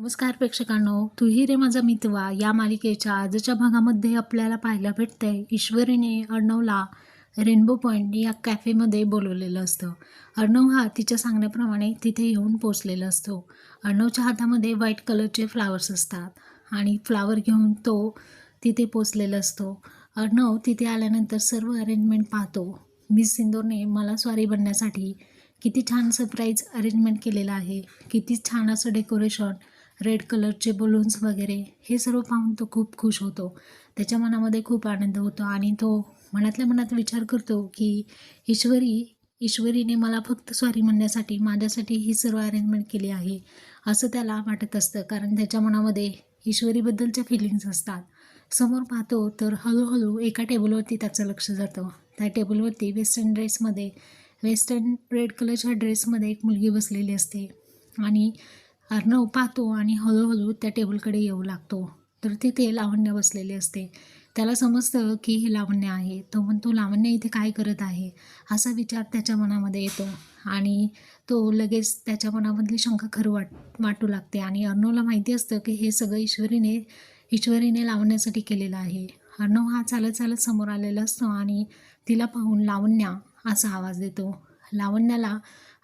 नमस्कार प्रेक्षकांनो तुही रे माझा मितवा या मालिकेच्या आजच्या भागामध्ये आपल्याला पाहायला भेटते ईश्वरीने अर्णवला रेनबो पॉईंट या कॅफेमध्ये बोलवलेलं असतं. अर्णव हा तिच्या सांगण्याप्रमाणे तिथे येऊन पोचलेला असतो. अर्णवच्या हातामध्ये व्हाईट कलरचे फ्लावर्स असतात आणि फ्लावर घेऊन तो तिथे पोचलेला असतो. अर्णव तिथे आल्यानंतर सर्व अरेंजमेंट पाहतो. मिस सिंदूरने मला स्वारी बनण्यासाठी किती छान सरप्राईज अरेंजमेंट केलेलं आहे. किती छान असं डेकोरेशन रेड कलरचे बलून्स वगैरे हे सर्व पाहून तो खूप खुश होतो. त्याच्या मनामध्ये खूप आनंद होतो आणि तो मनातल्या मनात विचार करतो की ईश्वरी ईश्वरीने मला फक्त स्वारी म्हणण्यासाठी माझ्यासाठी ही सर्व अरेंजमेंट केली आहे असं त्याला वाटत असतं. कारण त्याच्या मनामध्ये ईश्वरीबद्दलच्या फिलिंग्स असतात. समोर पाहतो तर हळूहळू एका टेबलवरती त्याचं लक्ष जातं. त्या टेबलवरती वेस्टर्न ड्रेसमध्ये वेस्टर्न रेड कलरच्या ड्रेसमध्ये एक मुलगी बसलेली असते. आणि अर्णव पाहतो आणि हळूहळू त्या टेबलकडे येऊ लागतो. तर तिथे लावण्य बसलेली असते. त्याला समजतं की हे लावण्य आहे. तो म्हणतो लावण्य इथे काय करत आहे? असा विचार त्याच्या मनामध्ये येतो. आणि तो लगेच त्याच्या मनामधली शंका खरं वाट वाटू लागते. आणि अर्णवला माहिती असतं की हे सगळं ईश्वरीने ईश्वरीने लावण्यासाठी केलेलं आहे. अर्णव हा चालत चालत समोर आलेला असतो आणि तिला पाहून लावण्या असा आवाज देतो. लावण्याला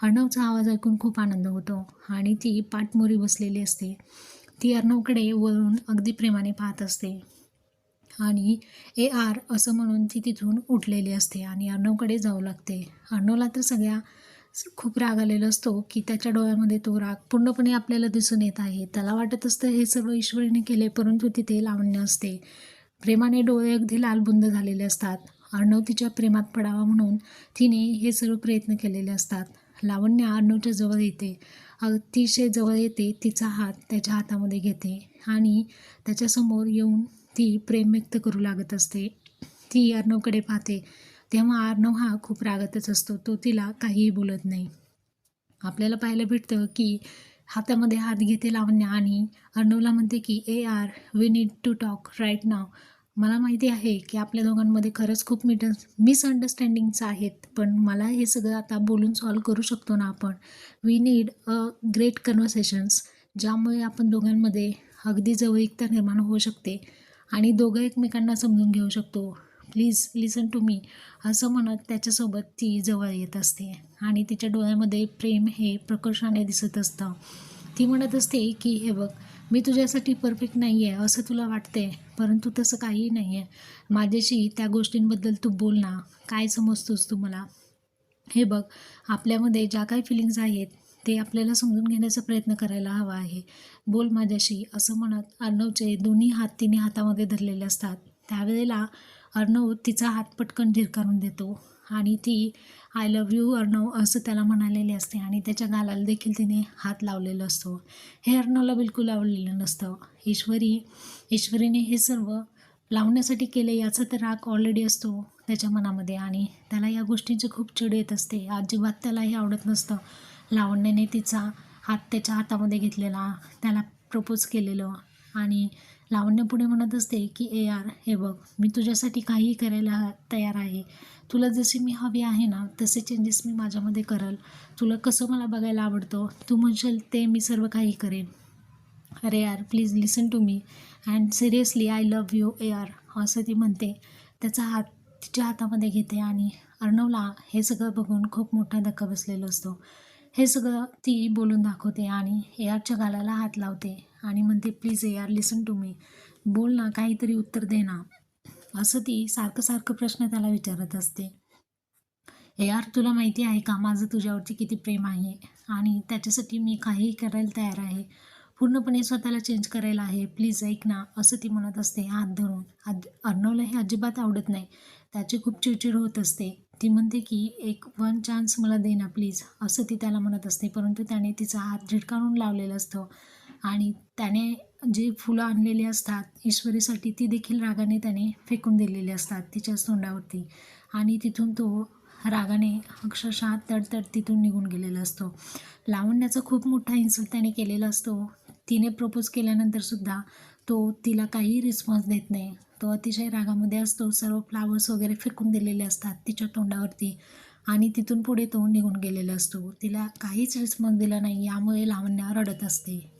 अर्णवचा आवाज ऐकून खूप आनंद होतो आणि ती पाठमोरी बसलेली असते. ती अर्णवकडे वळून अगदी प्रेमाने पाहत असते. आणि ए आर असं म्हणून ती तिथून उठलेली असते आणि अर्णवकडे जाऊ लागते. अर्णवला तर सगळ्या खूप राग आलेला असतो की त्याच्या डोळ्यामध्ये तो राग पूर्णपणे आपल्याला दिसून येत आहे. त्याला वाटत असतं हे सर्व ईश्वरीने केले परंतु तिथे लावण्य असते. प्रेमाने डोळे अगदी लालबुंद झालेले असतात. अर्णव तिच्या प्रेमात पडावा म्हणून तिने हे सर्व प्रयत्न केलेले असतात. लावण्य अर्णवच्या जवळ येते. अतिशय जवळ येते तिचा हात त्याच्या हातामध्ये घेते आणि त्याच्यासमोर येऊन ती प्रेम व्यक्त करू लागत असते. ती अर्णवकडे पाहते. तेव्हा अर्णव हा खूप रागतच असतो. तो तिला काहीही बोलत नाही. आपल्याला पाहायला भेटतं की हातामध्ये हात घेते लावण्य आणि अर्णवला म्हणते की A R we need to talk right नाव मला माहिती आहे की आपल्या दोघांमध्ये खरंच खूप मिट मिसअंडरस्टँडिंग्स आहेत. पण मला हे सगळं आता बोलून सॉल्व करू शकतो ना आपण? We need a great conversations ज्यामुळे आपण दोघांमध्ये अगदी जवळिकता निर्माण होऊ शकते आणि दोघं एकमेकांना समजून घेऊ शकतो. प्लीज लिसन टू मी असं म्हणत त्याच्यासोबत ती जवळ येत असते आणि तिच्या डोळ्यामध्ये प्रेम हे प्रकर्षाने दिसत असतं. ती म्हणत असते की हे बघ मी तुझ्यासाठी परफेक्ट नाही आहे असं तुला वाटते परंतु तसं काहीही नाही आहे माझ्याशी त्या गोष्टींबद्दल तू बोल ना. काय समजतोस तू मला? हे बघ आपल्यामध्ये ज्या काही फिलिंग्ज आहेत ते आपल्याला समजून घेण्याचा प्रयत्न करायला हवा आहे. बोल माझ्याशी असं म्हणत अर्णवचे दोन्ही हात तिने हातामध्ये धरलेले असतात. त्यावेळेला अर्णव तिचा हात पटकन झिरकारून देतो. आणि ती आय लव्ह यू अर्णव असं त्याला म्हणालेली असते. आणि त्याच्या गालाला देखील तिने हात लावलेला असतो. हे अर्णवला बिलकुल आवडलेलं नसतं. ईश्वरी ईश्वरीने हे सर्व लावण्यासाठी केले याचा तर राग ऑलरेडी असतो त्याच्या मनामध्ये. आणि त्याला या गोष्टींची खूप चिड येत असते. अजिबात त्यालाही आवडत नसतं. लावण्याने तिचा हात त्याच्या हातामध्ये घेतलेला त्याला प्रपोज केलेलं. आणि लावण्य पुढे म्हणत असते की ए आर हे बघ मी तुझ्यासाठी काहीही करायला तयार आहे. तुला जशी मी हवी आहे ना तसे चेंजेस मी माझ्यामध्ये करल. तुला कसं मला बघायला आवडतं तू म्हणशील ते मी सर्व काही करेन. अरे यार please listen to me and seriously I love you A R असं ती म्हणते. त्याचा हात तिच्या हातामध्ये घेते आणि अर्णवला हे सगळं बघून खूप मोठा धक्का बसलेला असतो. हे सगळं ती बोलून दाखवते आणि ए आरच्या गालाला हात लावते. आणि म्हणते please A R listen to me बोल ना काहीतरी उत्तर दे ना. असं ती सारखं सारखं प्रश्न त्याला विचारत असते. ए यार तुला माहिती आहे का माझं तुझ्यावरती किती प्रेम आहे? आणि त्याच्यासाठी मी काहीही करायला तयार आहे. पूर्णपणे स्वतःला चेंज करायला आहे. प्लीज ऐक ना असं ती म्हणत असते हात धरून. आज अर्णवला हे अजिबात आवडत नाही. त्याची खूप चिडचिड होत असते. ती म्हणते की एक वन चान्स मला दे ना प्लीज. असं ती त्याला म्हणत असते परंतु त्याने तिचा हात झिडकारून लावलेला असतो. आणि त्याने जे फुलं आणलेली असतात ईश्वरीसाठी ती देखील रागाने त्याने फेकून दिलेली असतात तिच्याच तोंडावरती. आणि तिथून तो रागाने अक्षरशः तडतड तिथून निघून गेलेला असतो. लावण्याचा खूप मोठा इन्सल्ट त्याने केलेला असतो. तिने प्रपोज केल्यानंतरसुद्धा तो तिला काही रिस्पॉन्स देत नाही. तो अतिशय रागामध्ये असतो. सर्व फ्लावर्स वगैरे फेकून दिलेले असतात तिच्या तोंडावरती आणि तिथून पुढे तो निघून गेलेला असतो. तिला काहीच रिस्पॉन्स दिला नाही. यामुळे लावण्या रडत असते.